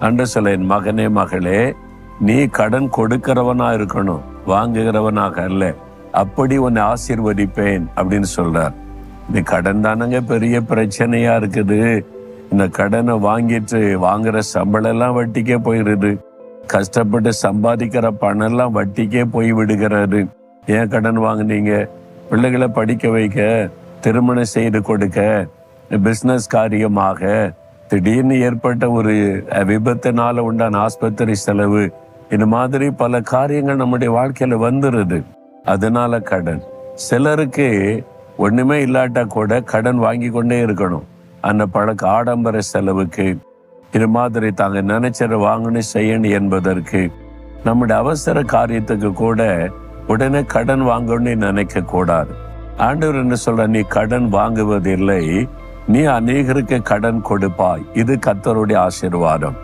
அன்று சொல்ல என் மகனே மகளே நீ கடன் கொடுக்கிறவனா இருக்கணும் வாங்குகிறவனாக அல்ல. அப்படி உன்னை ஆசீர்வதிப்பேன் அப்படின்னு சொல்றார். இந்த கடன் தானங்க பெரிய பிரச்சனையா இருக்குது. இந்த கடனை வாங்கிட்டு வாங்குற சம்பளம் எல்லாம் வட்டிக்கே போயிடுது கஷ்டப்பட்டு சம்பாதிக்கிற பணம் எல்லாம் வட்டிக்கே போய் விடுகிறாரு. ஏன் கடன் வாங்குனீங்க? பிள்ளைகளை படிக்க வைக்க திருமணம் செய்து கொடுக்க பிசினஸ் காரியமாக திடீர்னு ஏற்பட்ட ஒரு விபத்தினால உண்டான ஆஸ்பத்திரி செலவு இந்த மாதிரி பல காரியங்கள் நம்முடைய வாழ்க்கையில வந்துருது. அதனால கடன். சிலருக்கு ஒண்ணுமே இல்லாட்டா கூட கடன் வாங்கி கொண்டே இருக்கணும். அந்த பழக்க ஆடம்பர செலவுக்கு இது மாதிரி தாங்க நினைச்சத வாங்கணும் செய்யணும் என்பதற்கு நம்முடைய அவசர காரியத்துக்கு கூட உடனே கடன் வாங்கணும்னு நினைக்க கூடாது ஆண்டவர் என்ன சொல்ற நீ கடன் வாங்குவதில்லை நீ அநேகருக்கு கடன் கொடுப்பாய். இது கர்த்தருடைய ஆசீர்வாதம்.